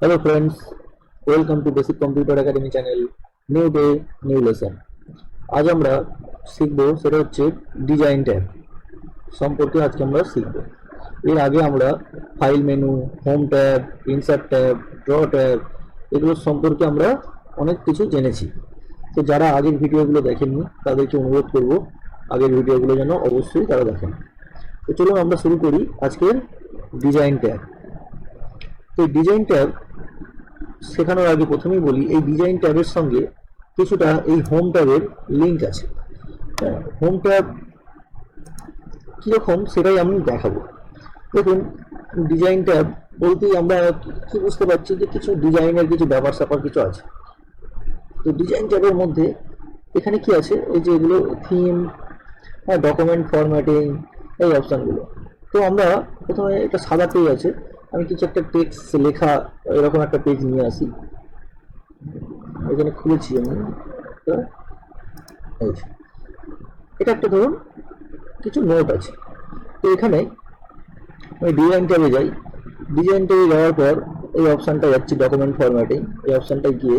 Hello friends welcome to basic computer academy channel new day new lesson আজ আমরা শিখব সেটা হচ্ছে ডিজাইন ট্যাব সম্পর্কে আজকে আমরা শিখব। এর আগে আমরা file menu home tab insert tab draw tab এগুলো সম্পর্কে আমরা অনেক কিছু জেনেছি। তো যারা আগের ভিডিওগুলো দেখেননি, তাদেরকে অনুরোধ করব আগের ভিডিওগুলো যেন অবশ্যই তারা দেখেন। তো চলুন আমরা শুরু করি আজকের ডিজাইন ট্যাব তো ডিজাইন ট্যাব শেখানোর আগে প্রথমেই বলি, এই ডিজাইন ট্যাবের সঙ্গে কিছুটা এই হোম ট্যাবের লিঙ্ক আছে। হোম ট্যাব কীরকম সেটাই আমি দেখাবো। দেখুন ডিজাইন ট্যাব বলতেই আমরা কি বুঝতে পারছি যে কিছু ডিজাইনের কিছু ব্যাপার স্যাপার কিছু আছে। তো ডিজাইন ট্যাবের মধ্যে এখানে কি আছে? এই যে এগুলো থিম হ্যাঁ ডকুমেন্ট ফরম্যাটিং এই অপশানগুলো তো আমরা প্রথমে একটা সাদা আছে। আমি কিছু একটা টেক্সট লেখা, এরকম একটা পেজ নিয়ে আসি। এখানে খুলেছি আমি। এটা একটা ধরুন, কিছু নোট আছে। তো এখানে আমি ডিজাইন ট্যাবে যাই। ডিজাইন ট্যাবে যাওয়ার পর এই অপশানটা যাচ্ছি ডকুমেন্ট ফরম্যাটিং এই অপশানটায় গিয়ে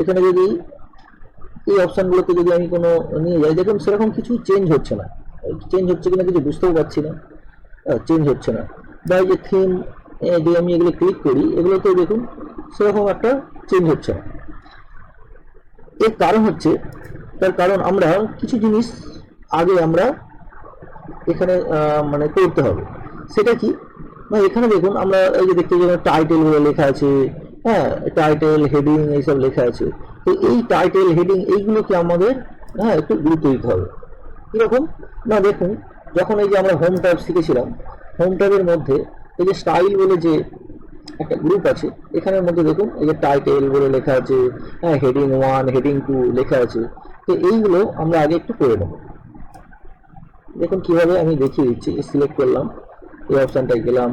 এখানে যদি এই অপশানগুলোতে যদি আমি কোনো নিয়ে যাই, দেখুন সেরকম কিছু চেঞ্জ হচ্ছে না। চেঞ্জ হচ্ছে কিনা কিছু বুঝতেও পারছি না। চেঞ্জ হচ্ছে না। বা এই যে থিম যদি আমি এগুলো ক্লিক করি এগুলোতেও দেখুন সেরকম একটা চেঞ্জ হচ্ছে। না এর কারণ হচ্ছে, তার কারণ আমরা কিছু জিনিস আগে আমরা এখানে মানে করতে হবে। সেটা কি? না, এখানে দেখুন আমরা এই যে দেখতে যেন টাইটেল লেখা আছে হ্যাঁ টাইটেল হেডিং এইসব লেখা আছে। তো এই টাইটেল হেডিং এইগুলোকে আমাদের হ্যাঁ একটু গুরুত্ব দিতে হবে। কীরকম? না, দেখুন, যখন এই যে আমরা হোম ট্যাব শিখেছিলাম হোম ট্যাবের মধ্যে এই যে স্টাইল বলে যে একটা গ্রুপ আছে, এখানের মধ্যে দেখুন, এই যে টাইটেল বলে লেখা আছে হ্যাঁ হেডিং ওয়ান হেডিং টু লেখা আছে, তো এইগুলো আমরা আগে একটু করে নেব। দেখুন কীভাবে আমি দেখিয়ে দিচ্ছি সিলেক্ট করলাম, এই অপশানটায় গেলাম,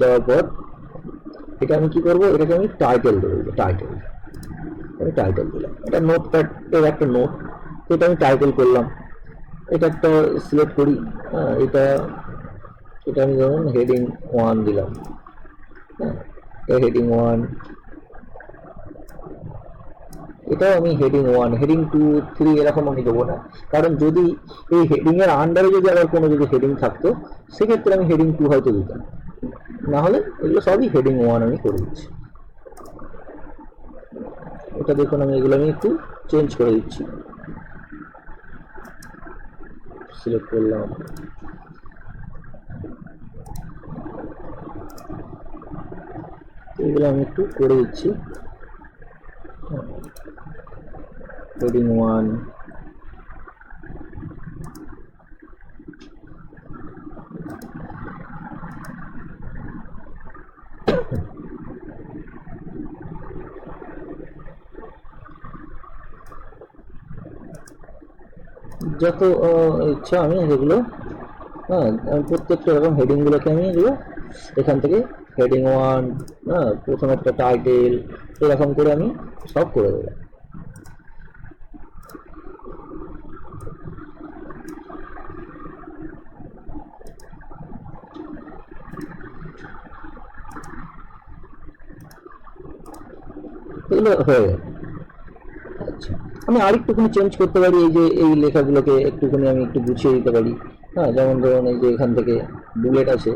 যাওয়ার পর এটা আমি কি করব? এটাকে আমি টাইটেল দেবো টাইটেল আমি টাইটেল দিলাম। এটা নোট প্যাডের একটা নোট এটা আমি টাইটেল করলাম। এটা একটা সিলেক্ট করি হ্যাঁ এটা এটা আমি ধরুন হেডিং ওয়ান দিলাম। হ্যাঁ হেডিং ওয়ান এটাও আমি heading one heading two three এরকম আমি দেবো না। কারণ যদি এই হেডিং এর আন্ডারে যদি আবার কোনো যদি হেডিং থাকতো, সেক্ষেত্রে আমি হেডিং টু হয়তো দিতাম। না হলে এগুলো সবই হেডিং ওয়ান আমি করে দিচ্ছি। এটা দেখুন আমি এগুলো আমি একটু চেঞ্জ করে দিচ্ছি। সিলেক্ট করলাম। এগুলো আমি একটু করে দিচ্ছি। হেডিং ওয়ান যত ইচ্ছা আমি এগুলো হ্যাঁ প্রত্যেকটা এরকম হেডিংগুলোকে আমি এগুলো এখান থেকে হেডিং ওয়ান হ্যাঁ প্রথম একটা টাইটেল এরকম করে আমি সব করে দেবো। এগুলো হয়ে গেল। আচ্ছা আমি আরেকটুখানি চেঞ্জ করতে পারি এই যে, এই লেখাগুলোকে একটুখানি আমি একটু গুছিয়ে দিতে পারি। হ্যাঁ যেমন ধরুন এই যে এখান থেকে বুলেট আছে।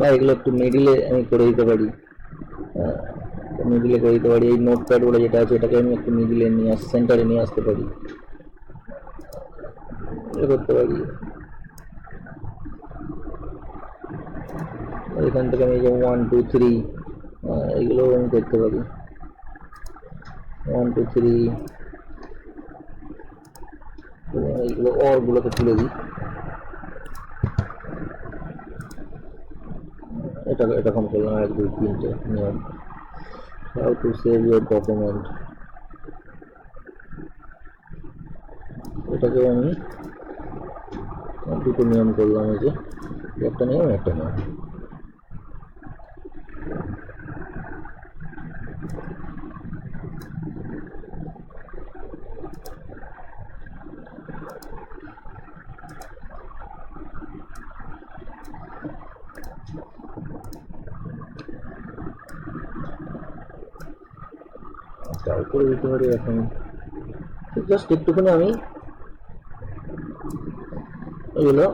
বা এগুলো একটু মিডিলে আমি করে দিতে পারি। মিডিলে করে দিতে পারি। এই নোট প্যাড বলে যেটা আছে, এটাকে আমি একটু মিডিলে নিয়ে আস সেন্টারে নিয়ে আসতে পারি। করতে পারি। এখান থেকে আমি যে ওয়ান টু থ্রি এগুলোও আমি করতে পারি। ওয়ান টু থ্রি এইগুলো অরগুলোকে তুলে দিই। এটা এরকম করলাম এক দুই তিনটে নিয়ম how to save your document এটাকেও আমি দুটো নিয়ম করলাম এই যে একটা নিয়ম একটা নিয়ম করে দিতে পারি এখন। জাস্ট একটুখানি আমি এগুলো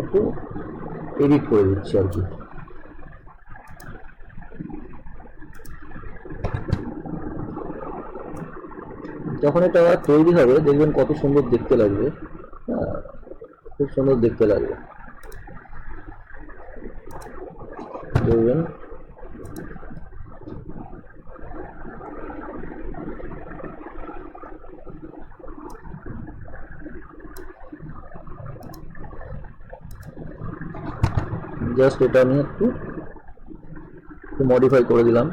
একটু এডিট করে দিচ্ছি আর কি। যখন এটা তৈরি হবে দেখবেন কত সুন্দর দেখতে লাগবে। হ্যাঁ, খুব সুন্দর দেখতে লাগবে। দেখবেন জাস্ট এটা আমি একটু মডিফাই করে দিলাম।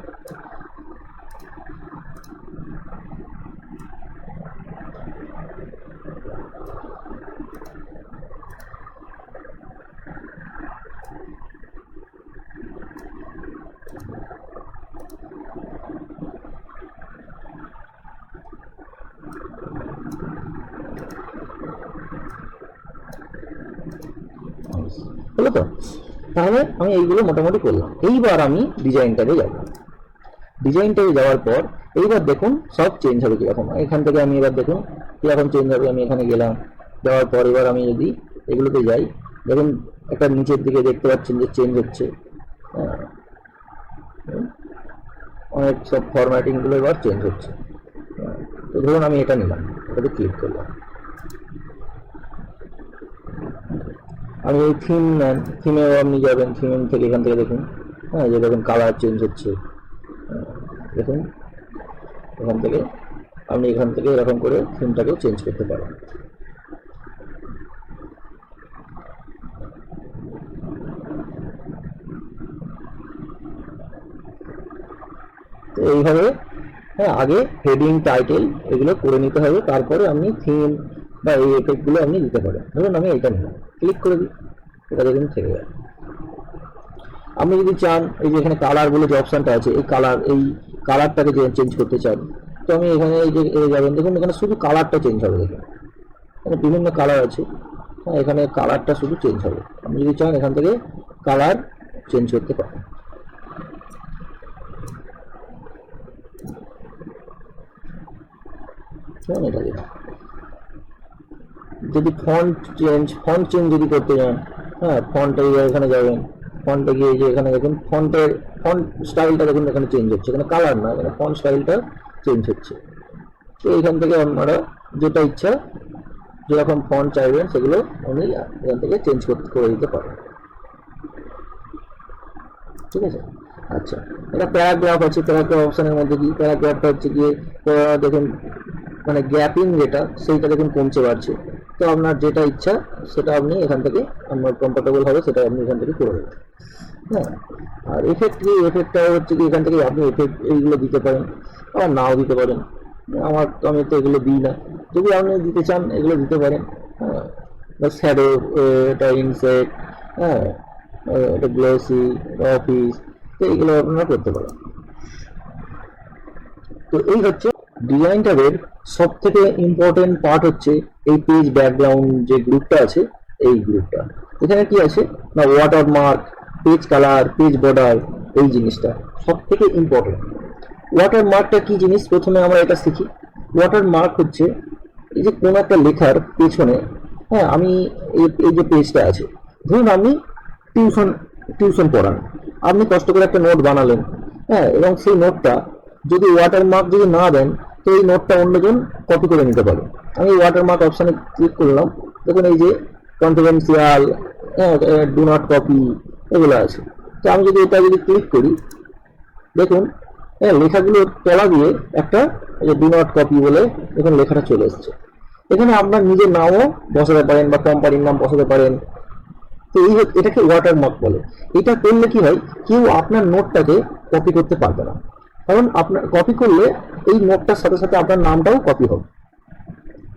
হলো তো? তাহলে আমি এইগুলো মোটামুটি করলাম। এইবার আমি ডিজাইন ট্যাবে যাব। ডিজাইন ট্যাবে যাওয়ার পর এইবার দেখুন সব চেঞ্জ হবে কীরকম। এখান থেকে আমি এবার দেখুন কীরকম চেঞ্জ হবে, আমি এখানে গেলাম। যাওয়ার পর এবার আমি যদি এগুলোতে যাই, দেখুন একটা নিচের দিকে দেখতে পাচ্ছেন যে চেঞ্জ হচ্ছে। হ্যাঁ। অনেক সব ফরম্যাটিংগুলো এবার চেঞ্জ হচ্ছে। হ্যাঁ। তো ধরুন আমি এটা নিলাম, এটাতে ক্লিক করলাম। আমি এই থিম নেন থিমেও আপনি যাবেন থিম থেকে এখান থেকে দেখুন। হ্যাঁ যে দেখুন কালার চেঞ্জ হচ্ছে। হ্যাঁ, দেখুন এখান থেকে আপনি এখান থেকে এরকম করে থিমটাকেও চেঞ্জ করতে পারেন। তো এইভাবে হ্যাঁ আগে হেডিং টাইটেল এগুলো করে নিতে হবে। তারপরে আপনি থিম বা এই এফেক্টগুলো আপনি দিতে পারেন ধরুন আমি এটা নিলাম। ক্লিক করে দিই। এটা দেখুন থেকে যাবে আপনি যদি চান, এই যে এখানে কালারগুলো যে অপশানটা আছে, এই কালার এই কালারটাকে চেঞ্জ করতে চান, তো আমি এখানে এই যে এ যাবেন দেখুন এখানে শুধু কালারটা চেঞ্জ হবে দেখুন। এখানে বিভিন্ন কালার আছে। হ্যাঁ এখানে কালারটা শুধু চেঞ্জ হবে। আপনি যদি চান, এখান থেকে কালার চেঞ্জ করতে পারেন। কেমন এটা যদি ফন্ট চেঞ্জ ফন্ট চেঞ্জ যদি করতে চান হ্যাঁ ফন্টে এখানে যাবেন ফন্টে গিয়ে যে এখানে দেখুন ফন্টের ফন্ট স্টাইলটা দেখুন, এখানে চেঞ্জ হচ্ছে, এখানে কালার না এখানে ফন্ট স্টাইলটা চেঞ্জ হচ্ছে। তো এখান থেকে আপনারা যেটা ইচ্ছা, যেরকম ফন্ট চাইবেন, সেগুলো উনি এখান থেকে চেঞ্জ করতে, করে দিতে পারেন। ঠিক আছে? আচ্ছা এটা প্যারাগ্রাফ আছে প্যারাগ্রাফ অপশানের মধ্যে কি প্যারাগ্রাফটা হচ্ছে গিয়ে দেখুন মানে গ্যাপিং যেটা, সেইটা দেখুন কমছে, বাড়ছে। তো আপনার যেটা ইচ্ছা, সেটা আপনি এখান থেকে আপনার কমফোর্টেবল হবে, সেটা আপনি এখান থেকে করে দেবেন। হ্যাঁ? আর এফেক্ট কি? এফেক্টটা হচ্ছে কি, এখান থেকে আপনি এফেক্ট এইগুলো দিতে পারেন, আবার নাও দিতে পারেন। আমার তো আমি তো এগুলো দিই না। যদি আপনি দিতে চান, এগুলো দিতে পারেন। হ্যাঁ? শ্যাডো এটা ইনসেক্ট হ্যাঁ? এটা গ্লোসি অফিস তো এইগুলো আপনারা করতে পারেন। তো এই হচ্ছে ডিজাইন ট্যাবের সব থেকে ইম্পর্টেন্ট পার্ট হচ্ছে এই পেজ ব্যাকগ্রাউন্ড যে গ্রুপটা আছে, এই গ্রুপটা এখানে কি আছে? না water mark page colour page border এই জিনিসটা সব থেকে ইম্পর্টেন্ট ওয়াটার মার্কটা কি জিনিস? প্রথমে আমরা এটা শিখি। ওয়াটার মার্ক হচ্ছে এই যে কোনো একটা লেখার পেছনে হ্যাঁ আমি এই যে পেজটা আছে। ধরুন আপনি টিউশন টিউশন পড়ান। আপনি কষ্ট করে একটা নোট বানালেন হ্যাঁ এবং সেই নোটটা যদি ওয়াটার মার্ক যদি না দেন, তো এই নোটটা অন্যজন কপি করে নিতে পারে আমি ওয়াটার মার্ক অপশানে ক্লিক করলাম। দেখুন এই যে কনফিডেন্সিয়াল ডু নট কপি এগুলো আছে। তো আমি যদি এটা যদি ক্লিক করি, দেখুন হ্যাঁ লেখাগুলো তলা দিয়ে একটা ডু নট কপি বলে দেখুন লেখাটা চলে এসছে। এখানে আপনার নিজের নামও বসাতে পারেন বা কোম্পানির নাম বসাতে পারেন। তো এই এটাকে ওয়াটারমার্ক বলে। এটা করলে কি হয়? কেউ আপনার নোটটাকে কপি করতে পারবে না। কারণ আপনার কপি করলে এই নোটটার সাথে সাথে আপনার নামটাও কপি হবে।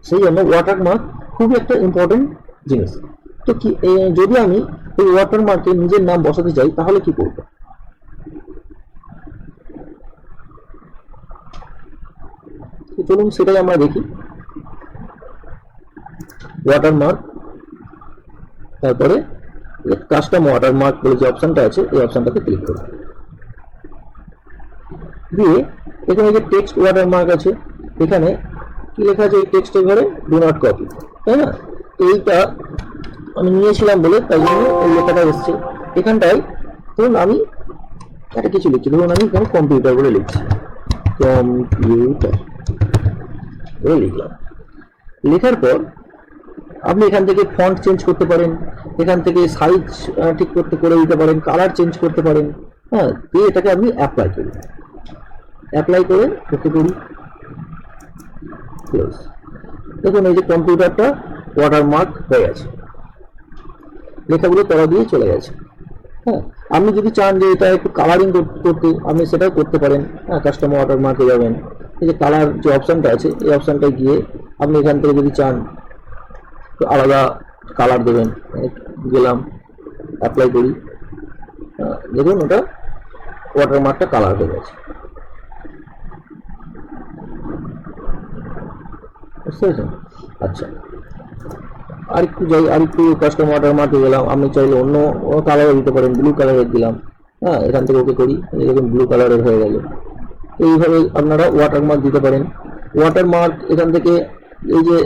সেই জন্য ওয়াটার মার্ক খুবই একটা ইম্পর্টেন্ট জিনিস। তো কি যদি আমি এই ওয়াটারমার্কে নিজের নাম বসাতে চাই তাহলে কি করব? চলুন সেটাই আমরা দেখি। ওয়াটার মার্ক তারপরে কাস্টম ওয়াটারমার্ক বলে যে অপশনটা আছে, এই অপশনটাতে ক্লিক করুন দিয়ে এখানে যে টেক্সট ওয়াটারমার্ক আছে, এখানে কি লেখা আছে এই টেক্সটের ঘরে? ডু নট কপি তাই না? তো এইটা আমি নিয়েছিলাম বলে তাই জন্য এই লেখাটা এসছে। এখানটায় ধরুন আমি একটা কিছু লিখছি, ধরুন আমি এখানে কম্পিউটার বলে লিখছি। কম্পিউটার বলে লিখলাম। লেখার পর আপনি এখান থেকে ফন্ট চেঞ্জ করতে পারেন, এখান থেকে সাইজ ঠিক করতে, করে দিতে পারেন কালার চেঞ্জ করতে পারেন হ্যাঁ দিয়ে এটাকে আপনি অ্যাপ্লাই করি অ্যাপ্লাই করে ওকে করি ক্লোজ দেখুন, এই যে কম্পিউটারটা ওয়াটারমার্ক হয়ে গেছে। লেখাগুলো তলা দিয়ে চলে গেছে। হ্যাঁ আপনি যদি চান যে এটা একটু কালারিং করতে, আপনি সেটাও করতে পারেন। হ্যাঁ কাস্টমার ওয়াটারমার্কে যাবেন। এই যে কালার যে অপশানটা আছে, এই অপশানটায় গিয়ে আপনি এখান থেকে যদি চান, একটু আলাদা কালার দেবেন। গেলাম অ্যাপ্লাই করি। দেখুন ওটা ওয়াটারমার্কটা কালার হয়ে গেছে। বুঝতে পেরেছেন আচ্ছা আরেকটু যাই আরেকটু কাস্টম ওয়াটারমার্কে গেলাম। আপনি চাইলে অন্য কালারে দিতে পারেন ব্লু কালারের দিলাম। হ্যাঁ এখান থেকে ওকে করি দেখুন ব্লু কালারের হয়ে গেল। এইভাবে আপনারা ওয়াটারমার্ক দিতে পারেন। ওয়াটারমার্ক এখান থেকে এই যে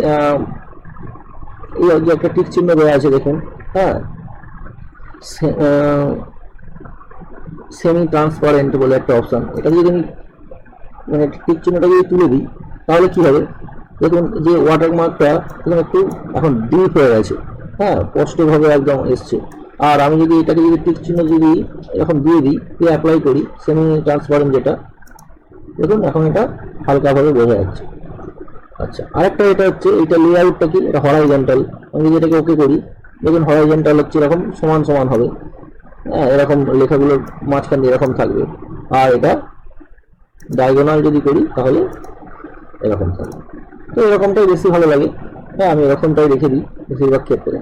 এই যে একটা টিক চিহ্ন দেওয়া আছে দেখুন। হ্যাঁ। সেমি ট্রান্সপারেন্ট বলে একটা অপশন এটা যদি আমি মানে টিক চিহ্নটা যদি তুলে দিই, তাহলে কি হবে? দেখুন যে ওয়াটারমার্কটা এখানে একটু এখন ডিপ হয়ে গেছে। হ্যাঁ স্পষ্টভাবে একদম এসছে। আর আমি যদি এটাকে যদি টিক চিহ্ন যদি এখন দিয়ে দিই, দিয়ে অ্যাপ্লাই করি সেমি ট্রান্সপারেন্ট যেটা, দেখুন, এখন এটা হালকাভাবে বোঝা যাচ্ছে। আচ্ছা আরেকটা এটা হচ্ছে এটা লেআউটটা কি? এটা হরাইজন্টাল আমি যদি এটাকে ওকে করি, দেখুন হরাইজন্টাল হচ্ছে এরকম সমান সমান হবে। হ্যাঁ এরকম লেখাগুলোর মাঝখান দিয়ে এরকম থাকবে। আর এটা ডায়াগোনাল যদি করি, তাহলে এরকম থাকবে। তো এরকমটাই বেশি ভালো লাগে। হ্যাঁ আমি এরকমটাই রেখে দিই বেশিরভাগ ক্ষেত্রে।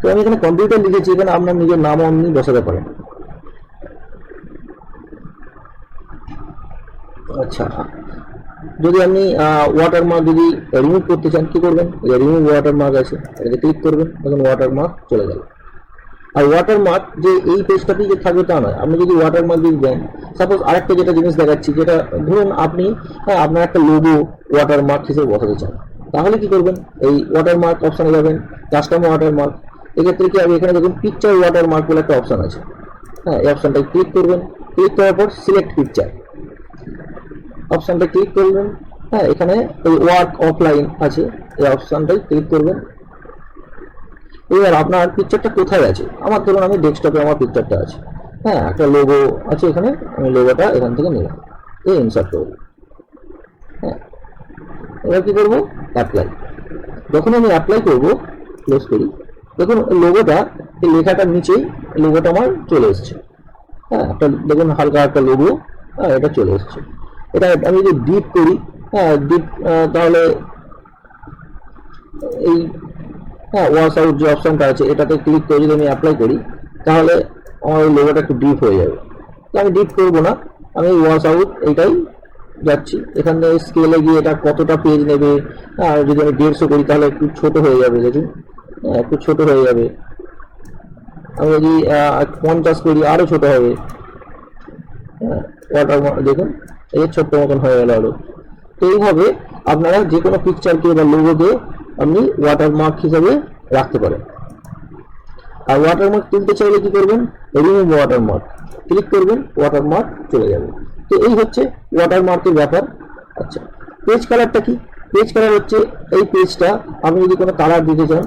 তো আমি এখানে কম্পিউটার লিখেছি, এখানে আপনার নিজের নামও আপনি বসাতে পারেন। আচ্ছা যদি আপনি ওয়াটার ওয়াটারমার্ক যদি রিমুভ করতে চান, কি করবেন? রিমুভ ওয়াটারমার্ক আছে এটাকে ক্লিক করবেন দেখুন ওয়াটারমার্ক চলে গেল। আর ওয়াটারমার্ক যে এই পেজটাতেই যে থাকবে তা নয়। আপনি যদি ওয়াটারমার্ক যদি দেন সাপোজ আরেকটা যেটা জিনিস দেখাচ্ছি, যেটা ধরুন আপনি হ্যাঁ আপনার একটা লোগো ওয়াটারমার্ক হিসেবে বসাতে চান। তাহলে কি করবেন? এই ওয়াটারমার্ক অপশানে যাবেন কাস্টমার ওয়াটারমার্ক এক্ষেত্রে কি হবে? এখানে দেখুন পিকচার ওয়াটারমার্ক বলে একটা অপশান আছে। হ্যাঁ এই অপশানটায় ক্লিক করবেন। ক্লিক করার পর সিলেক্ট পিকচার অপশানটা ক্লিক করবেন। হ্যাঁ এখানে ওই ওয়ার্ক অফলাইন আছে। এই অপশানটাই ক্লিক করবেন। এবার আপনার পিকচারটা কোথায় আছে? আমার ধরুন আমি ডেস্কটপে আমার পিকচারটা আছে। হ্যাঁ একটা লোগো আছে এখানে, আমি লোগোটা এখান থেকে নিলাম। এই ইনসার্ট করব হ্যাঁ এবার কী করব? অ্যাপ্লাই যখন আমি অ্যাপ্লাই করব ক্লোজ করি, দেখুন লোগোটা এই লেখাটার নিচেই লোগোটা আমার চলে এসছে। হ্যাঁ একটা দেখুন হালকা একটা লোগো হ্যাঁ এটা চলে এসছে। এটা আমি যদি ডিপ করি হ্যাঁ ডিপ তাহলে এই হ্যাঁ ওয়াশ আউট যে অপশনটা আছে এটাতে ক্লিক করে যদি আমি অ্যাপ্লাই করি তাহলে আমার ওই লোগোটা একটু ডিপ হয়ে যাবে। তো আমি ডিপ করব না আমি ওয়াশ আউট এইটাই যাচ্ছি। এখান থেকে স্কেলে গিয়ে এটা কতটা পেজ নেবে আর যদি আমি দেড়শো করি তাহলে একটু ছোট হয়ে যাবে দেখুন। হ্যাঁ, একটু ছোট হয়ে যাবে। আমি যদি পঞ্চাশ করি আরও ছোট হবে। হ্যাঁ ওয়াটার দেখুন এই ছোট্ট মতন হয়ে গেল আরও তো এইভাবে আপনারা যে কোনো পিকচারকে বা লোগোকে আপনি ওয়াটারমার্ক হিসেবে রাখতে পারেন। আর ওয়াটারমার্ক তুলতে চাইলে কি করবেন? রিমুভ ওয়াটারমার্ক ক্লিক করবেন ওয়াটারমার্ক চলে যাবে। তো এই হচ্ছে ওয়াটারমার্কের ব্যাপার। আচ্ছা পেজ কালারটা কি? পেজ কালার হচ্ছে এই পেজটা আপনি যদি কোনো কালার দিতে চান,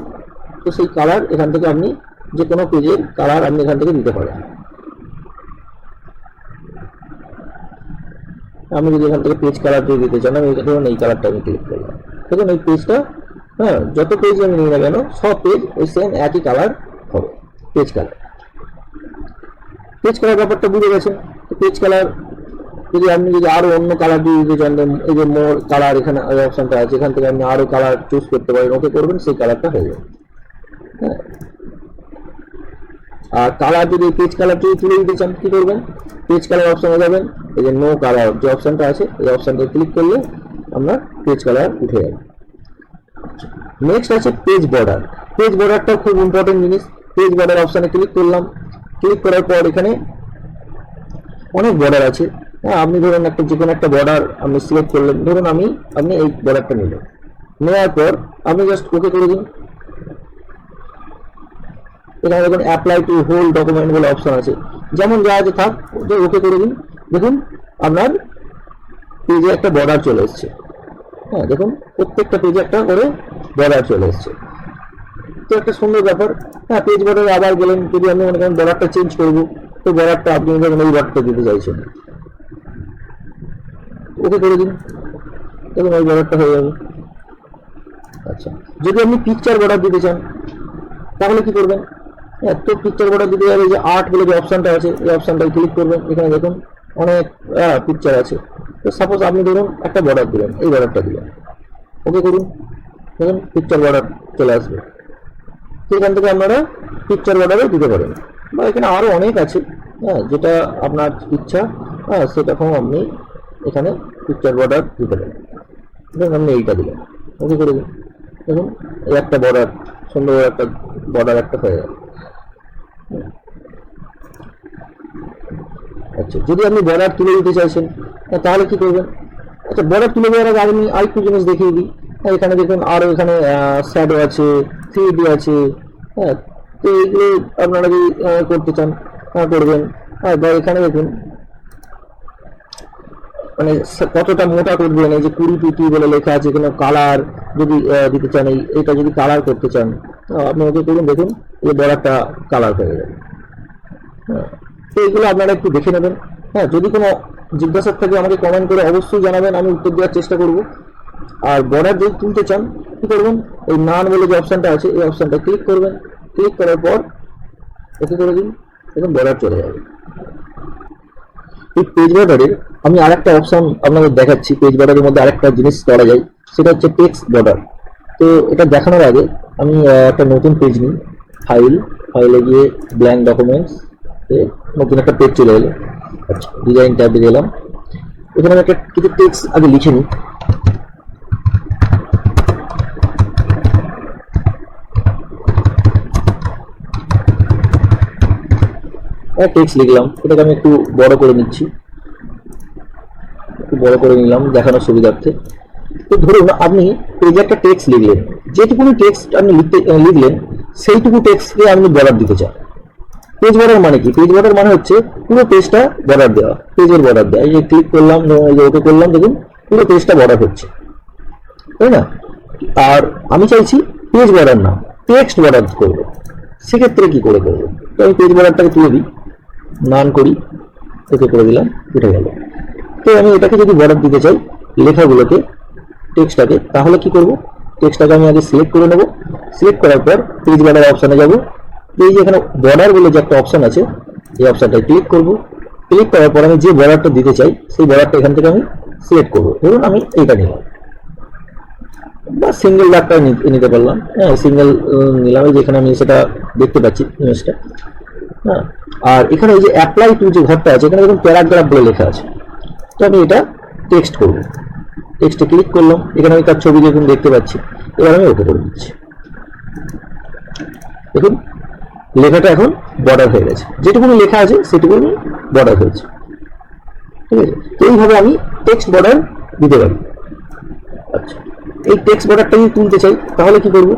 তো সেই কালার এখান থেকে আপনি যে কোনো পেজের কালার আপনি এখান থেকে দিতে পারেন। আমি যদি এখান থেকে পেজ কালার দিয়ে দিতে চান, আমি এই কালারটা আমি ক্লিক করলাম। দেখুন, এই পেজটা হ্যাঁ যত পেজ আমি নিই না কেন, সব পেজ ওই সেম একই কালার হবে পেজ কালার পেজ কালার ব্যাপারটা বুঝে গেছে? তো পেজ কালার যদি আপনি যদি আরও অন্য কালার দিয়ে দিতে চান এই যে মোর কালার এখানে ওই অপশনটা আছে, এখান থেকে আপনি আরও কালার চুজ করতে পারেন ওকে করবেন, সেই কালারটা হয়ে যাবে। হ্যাঁ। আর কালার যদি পেজ কালার যদি তুলে দিতে চান, কি করবেন? পেজ কালার অপশনে যাবেন, এই যে নো কালার যে অপশনটা আছে, এই অপশনটা ক্লিক করলে আপনার পেজ কালার উঠে যাবে। নেক্সট আছে পেজ বর্ডার পেজ বর্ডারটা খুব ইম্পর্টেন্ট জিনিস। পেজ বর্ডার অপশানে ক্লিক করলাম। ক্লিক করার পর এখানে অনেক বর্ডার আছে। হ্যাঁ আপনি ধরুন একটা যে কোনো একটা বর্ডার আপনি সিলেক্ট করলেন। ধরুন আমি, আপনি এই বর্ডারটা নিলেন। নেওয়ার পর আপনি জাস্ট ওকে করে দিন। এখানে দেখুন অ্যাপ্লাই টু হোল ডকুমেন্ট বলে অপশন আছে। যেমন যা আছে থাক ওকে করে দিন। দেখুন, আপনার পেজে একটা বর্ডার চলে এসছে। হ্যাঁ দেখুন, প্রত্যেকটা পেজে একটা করে বর্ডার চলে এসছে। তো একটা সুন্দর ব্যাপার। হ্যাঁ পেজ বর্ডারে আবার গেলেন, যদি আমি মনে করেন বর্ডারটা চেঞ্জ করব, তো বর্ডারটা আপনি ধরুন এই বর্ডারটা দিতে চাইছেন। ওকে করে দিন। দেখুন ওই বর্ডারটা হয়ে যাবে আচ্ছা যদি আপনি পিকচার বর্ডার দিতে চান, তাহলে কি করবেন? হ্যাঁ তো পিকচার বর্ডার দিতে যাবে যে আর্ট বলে যে অপশনটা আছে, এই অপশনটায় ক্লিক করবেন। এখানে দেখুন, অনেক পিকচার আছে। তো সাপোজ আপনি ধরুন একটা বর্ডার দিলেন, এই বর্ডারটা দিলেন। ওকে করুন। দেখুন পিকচার বর্ডার চলে আসবে। তো এখান থেকে আপনারা পিকচার বর্ডারও দিতে পারেন। বা এখানে আরও অনেক আছে হ্যাঁ যেটা আপনার ইচ্ছা হ্যাঁ সেরকম আপনি এখানে পিকচার বর্ডার দিতে পারেন। ধরুন, আপনি এইটা দিলেন। ওকে করে দিন। দেখুন একটা বর্ডার সুন্দর একটা বর্ডার একটা হয়ে গেল। আচ্ছা যদি আপনি বর্ডার তুলে দিতে চাইছেন তাহলে কি করবেন? আচ্ছা বর্ডার তুলে দেওয়ার আগে আমি আরেকটু জিনিস দেখিয়ে দিই। এখানে দেখুন আরও এখানে শ্যাডো আছে থ্রি আছে হ্যাঁ তো এইগুলো আপনারা যদি করতে চান করবেন। হ্যাঁ বা এখানে দেখুন মানে কতটা মোটা করবেন এই যে কুড়ি পিটি বলে লেখা আছে এখানে কালার যদি দিতে চান এই এটা যদি কালার করতে চান আপনি ওকে করুন দেখুন এই বড়টা কালার হয়ে যাবে হ্যাঁ, তো এইগুলো আপনারা একটু দেখে নেবেন। হ্যাঁ যদি কোনো জিজ্ঞাসা থাকে আমাকে কমেন্ট করে অবশ্যই জানাবেন, আমি উত্তর দেওয়ার চেষ্টা করব। আর বর্ডার যদি তুলতে চান, কী করবেন? এই নান বলে যে অপশনটা আছে, এই অপশনটা ক্লিক করবেন। ক্লিক করার পর ওকে করে দিন দেখুন বর্ডার চলে যাবে। এই পেজ বর্ডারের আমি আরেকটা অপশন আপনাদের দেখাচ্ছি। পেজ বর্ডারের মধ্যে আরেকটা জিনিস করা যায়, সেটা হচ্ছে টেক্সট বর্ডার তো এটা দেখানোর আগে আমি একটা নতুন পেজ নিই। ফাইল ফাইলে গিয়ে ব্ল্যাঙ্ক ডকুমেন্টস নতুন একটা পেজ চলে এলো। আচ্ছা ডিজাইন ট্যাবে গেলাম। এখানে আমি একটা কিছু টেক্সট আগে লিখে নিই। টেক্সট লিখলাম। এটাকে আমি একটু বড় করে নিচ্ছি। একটু বড় করে নিলাম দেখানোর সুবিধার্থে। তো ধরুন আপনি পেজে একটা টেক্সট লিখলেন, যেটুকুনি টেক্সট আপনি লিখতে, লিখলেন, সেইটুকু টেক্সটকে আপনি বর্ডার দিতে চান। পেজ বর্ডার মানে কি? পেজ বর্ডার মানে হচ্ছে পুরো পেজটা বর্ডার দেওয়া। পেজের বর্ডার দেওয়া। এই যে ক্লিক করলাম এই যে ওকে করলাম, দেখুন পুরো পেজটা বর্ডার হচ্ছে। তাই না? আর আমি চাইছি পেজ বর্ডার না টেক্সট বর্ডার করব। সেক্ষেত্রে কি করে করব? তো আমি পেজ বর্ডারটাকে তুলে দিই। নান করি। ওকে করে দিলাম, উঠে গেল। তো আমি এটাকে যদি বর্ডার দিতে চাই, লেখাগুলোকে টেক্সটটাকে তাহলে কি করব? টেক্সটটাকে আমি আগে সিলেক্ট করে নেব। সিলেক্ট করার পর পেজ বর্ডার অপশানে যাব। এই যে এখানে বর্ডার বলে যে একটা অপশন আছে, এই অপশনটায় ক্লিক করব। ক্লিক করার পর আমি যে বর্ডারটা দিতে চাই, সেই বর্ডারটা এখান থেকে আমি সিলেক্ট করব। ধরুন আমি এইটা নিলাম। বা সিঙ্গেল ডাকটা নিতে পারলাম। হ্যাঁ সিঙ্গেল নিলাম। এই যে এখানে আমি সেটা দেখতে পাচ্ছি ইমেজটা হ্যাঁ আর এখানে এই যে অ্যাপ্লাই টু যে ঘরটা আছে, এখানে দেখুন প্যারাগ্রাফ বলে লেখা আছে। তো আমি এটা টেক্সট করব। টেক্সটে ক্লিক করলাম। এখানে আমি তার ছবি দেখুন, দেখতে পাচ্ছি। এবার আমি ওকে করে দিচ্ছি। দেখুন লেখাটা এখন বর্ডার হয়ে গেছে। যেটুকুনি লেখা আছে, সেটুকুনি বর্ডার হয়েছে। ঠিক আছে? তো এইভাবে আমি টেক্সট বর্ডার দিতে পারি। আচ্ছা। এই টেক্সট বর্ডারটা যদি তুলতে চাই, তাহলে কি করব?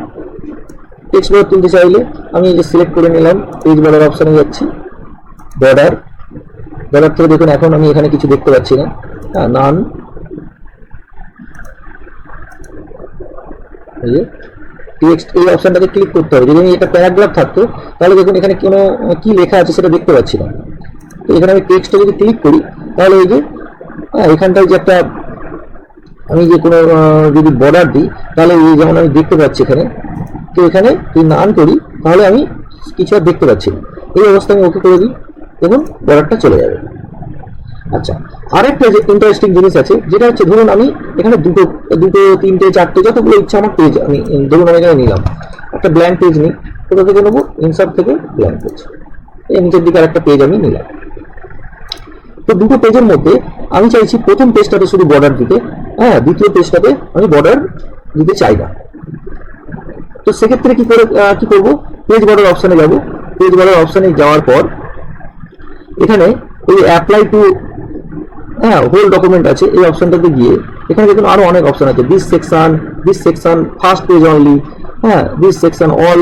টেক্সট বর্ডার তুলতে চাইলে আমি যে সিলেক্ট করে নিলাম পেজ বর্ডার অপশানে যাচ্ছি। বর্ডার বর্ডার থেকে দেখুন, এখন আমি এখানে কিছু দেখতে পাচ্ছি না। নান টেক্সট এই অপশনটাকে ক্লিক করতে হবে। যদি এটা প্যারাগ্রাফ থাকতো, তাহলে দেখুন এখানে কোনো, কি লেখা আছে সেটা দেখতে পাচ্ছি না। তো এখানে আমি টেক্সটে যদি ক্লিক করি, তাহলে এই যে হ্যাঁ এখানটায় যে একটা, আমি যে কোনো যদি বর্ডার দিই, তাহলে এই যেমন আমি দেখতে পাচ্ছি এখানে, তো এখানে যদি নান করি, তাহলে আমি কিছু আর দেখতে পাচ্ছি না। এই অবস্থা আমি ওকে করে দিই, দেখুন বর্ডারটা চলে যাবে। আচ্ছা আরেকটা যে ইন্টারেস্টিং জিনিস আছে, যেটা হচ্ছে ধরুন আমি এখানে দুটো দুটো, তিনটে, চারটে যতগুলো ইচ্ছা আমার পেজ আমি ধরুন আমি এখানে নিলাম, একটা ব্ল্যাঙ্ক পেজ নিই, কোথা থেকে নেব? ইনসার্ট থেকে ব্ল্যাঙ্ক পেজ এই নিচের দিকে আরেকটা পেজ আমি নিলাম। তো দুটো পেজের মধ্যে আমি চাইছি প্রথম পেজটাতে শুধু বর্ডার দিতে হ্যাঁ দ্বিতীয় পেজটাতে আমি বর্ডার দিতে চাই না। তো সেক্ষেত্রে কি করে কি করব? পেজ বর্ডার অপশানে যাব। পেজ বর্ডার অপশানে যাওয়ার পর, এখানে এই অ্যাপ্লাই টু হ্যাঁ হোল ডকুমেন্ট আছে, এই অপশনটাতে গিয়ে এখানে দেখুন আরও অনেক অপশন আছে। This section this section first page only হ্যাঁ দিস সেকশন অল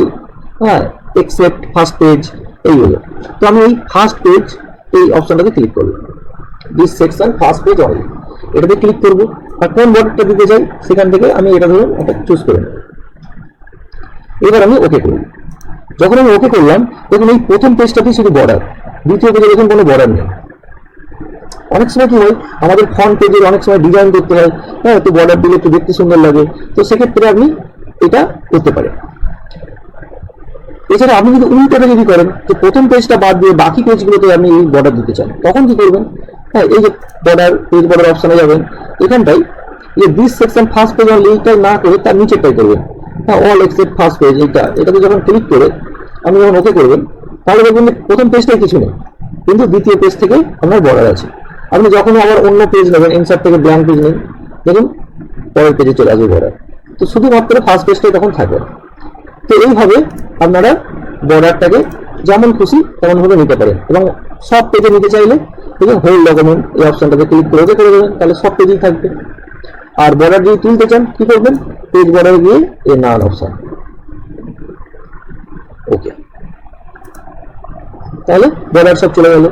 হ্যাঁ এক্সেপ্ট ফার্স্ট পেজ এইগুলো তো আমি এই ফার্স্ট পেজ এই অপশনটাতে ক্লিক করব this section first page only এটাতে ক্লিক করব, আর কোন বর্ডারটা দিতে চাই, সেখান থেকে আমি এটা ধরুন, এটা চুজ করে নেব। এবার আমি ওকে করব যখন আমি ওকে করলাম, তখন এই প্রথম পেজটাতে শুধু বর্ডার দ্বিতীয় পেজে দেখুন কোনো বর্ডার নেই। অনেক সময় কি হয়, আমাদের ফ্রন্ট পেজের অনেক সময় ডিজাইন করতে হয় হ্যাঁ একটু বর্ডার দিলে একটু দেখতে সুন্দর লাগে। তো সেক্ষেত্রে আপনি এটা করতে পারেন। এছাড়া আপনি যদি উল্টোটা যদি করেন যে প্রথম পেজটা বাদ দিয়ে বাকি পেজগুলোতে আপনি এই বর্ডার দিতে চান। তখন কি করবেন? হ্যাঁ এই যে বর্ডার পেজ বর্ডার অপশনে যাবেন। এখানটাই যে this section first page only এইটা না করে তার নিচেরটাই করবেন। হ্যাঁ অল এক্সেপ্ট ফার্স্ট পেজ এইটা, এটাতে যখন ক্লিক করে আপনি যখন ওকে করবেন, তাহলে দেখবেন প্রথম পেজটাই কিছু নেই। কিন্তু দ্বিতীয় পেজ থেকে আপনার বর্ডার আছে। আপনি যখন আবার অন্য পেজ নেবেন ইনসার্ট থেকে ব্ল্যাঙ্ক পেজ নেন দেখুন, পরের পেজে চলে আসবে বর্ডার তো শুধুমাত্র ফার্স্ট পেজটাই তখন থাকবে। তো এইভাবে আপনারা বর্ডারটাকে যেমন খুশি তেমনভাবে নিতে পারেন এবং সব পেজে নিতে চাইলে দেখুন হোল ডকুমেন্ট এই অপশনটাতে ক্লিক করে করে দেবেন, তাহলে সব পেজেই থাকবে। আর বর্ডার যদি তুলতে চান, কি করবেন? পেজ বর্ডার গিয়ে এই নান অপশন ওকে তাহলে বর্ডার সব চলে গেল।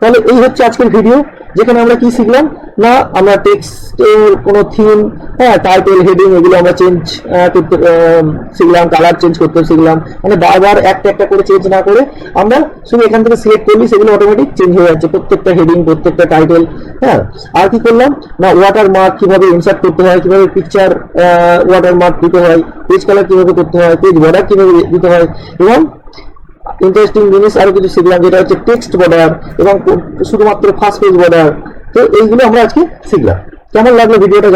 তাহলে এই হচ্ছে আজকের ভিডিও যেখানে আমরা কি শিখলাম? না, আমরা টেক্সটের কোনো থিম হ্যাঁ টাইটেল হেডিং এগুলো আমরা চেঞ্জ করতে শিখলাম কালার চেঞ্জ করতে শিখলাম। মানে বারবার একটা একটা করে চেঞ্জ না করে আমরা শুধু এখান থেকে সিলেক্ট করলি, সেগুলো অটোমেটিক চেঞ্জ হয়ে যাচ্ছে। প্রত্যেকটা হেডিং প্রত্যেকটা টাইটেল হ্যাঁ। আর কি করলাম? না ওয়াটার মার্ক কীভাবে ইনসার্ট করতে হয়, কীভাবে পিকচার ওয়াটার মার্ক দিতে হয় পেজ কালার কীভাবে করতে হয় পেজ বর্ডার কীভাবে দিতে হয়, এবং ইন্টারেস্টিং জিনিস, আরও কিছু শিখলাম, যেটা হচ্ছে টেক্সট বর্ডার এবং শুধুমাত্র ফার্স্ট পেজ বর্ডার তো এইগুলো আমরা আজকে শিখলাম। কেমন লাগল ভিডিওটা